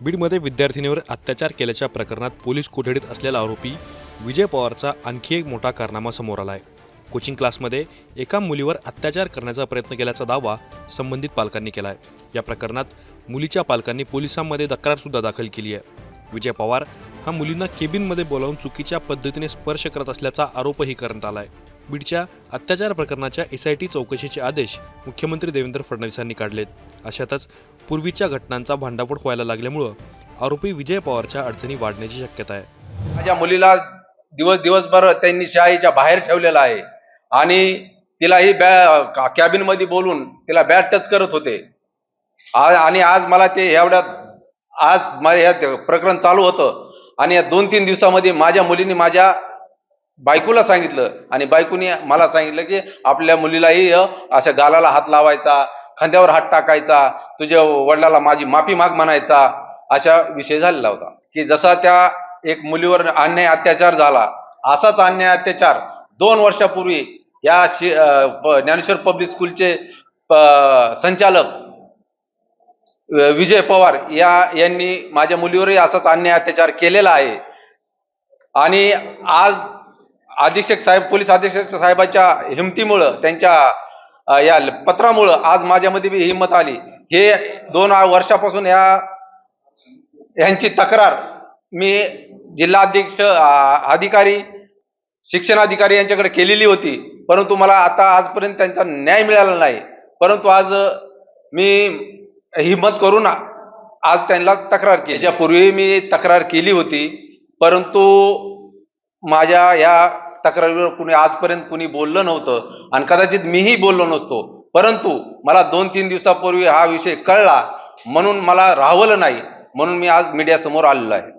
बीडमध्ये विद्यार्थिनीवर अत्याचार केल्याच्या प्रकरणात पोलीस कोठडीत असलेला आरोपी विजय पवारचा आणखी एक मोठा कारनामा समोर आला आहे कोचिंग क्लासमध्ये एका मुलीवर अत्याचार करण्याचा प्रयत्न केल्याचा दावा संबंधित पालकांनी केला आहे या प्रकरणात मुलीच्या पालकांनी पोलिसांमध्ये तक्रारसुद्धा दाखल केली आहे. विजय पवार हा मुलींना केबिनमध्ये बोलावून चुकीच्या पद्धतीने स्पर्श करत असल्याचा आरोपही करण्यात आला आहे बीडच्या अत्याचार प्रकरणाच्या एस आय टी चौकशीचे आदेश मुख्यमंत्री देवेंद्र फडणवीसांनी काढलेत. अशातच पूर्वीच्या घटनांचा भांडाफोड व्हायला लागल्यामुळं आरोपी विजय पवारच्या अडचणी वाढण्याची शक्यता आहे. माझ्या मुलीला दिवस दिवसभर त्यांनी शाळेच्या बाहेर ठेवलेला आहे आणि तिलाही बॅ कॅबिनमध्ये बोलून तिला बॅट टच करत होते. आणि आज मला ते एवढ्यात आज माझ्या प्रकरण चालू होतं आणि या दोन तीन दिवसामध्ये माझ्या मुलीने माझ्या बायकोला सांगितलं आणि बायकोने मला सांगितलं की आपल्या मुलीलाही अशा गालाला हात लावायचा खांद्यावर हात टाकायचा तुझ्या वडिलाला माझी माफी माग म्हणायचा अशा विषय झालेला होता. की जसा त्या एक मुलीवर अन्याय अत्याचार झाला असाच अन्याय अत्याचार दोन वर्षापूर्वी या शि प- ज्ञानेश्वर पब्लिक स्कूलचे संचालक विजय पवार या यांनी माझ्या मुलीवरही असाच अन्याय अत्याचार केलेला आहे. आणि आज अधीक्षक साहेब पोलीस अधीक्षक साहेबाच्या हिमतीमुळं त्यांच्या या पत्रामुळं आज माझ्यामध्ये बी हिंमत आली. हे दोन वर्षापासून या यांची तक्रार मी जिल्हाध्यक्ष अधिकारी शिक्षणाधिकारी यांच्याकडे केलेली होती. परंतु मला आता आजपर्यंत त्यांचा न्याय मिळाला नाही. परंतु आज मी हिंमत करून आज त्यांना तक्रार केली. ज्यापूर्वी मी तक्रार केली होती परंतु माझ्या या तक्रारीवर कुणी आजपर्यंत कुणी बोललं नव्हतं आणि कदाचित मीही बोललो नसतो. परंतु मला दोन तीन दिवसापूर्वी हा विषय कळला म्हणून मला राहवलं नाही म्हणून मी आज मीडियासमोर आलेलो आहे.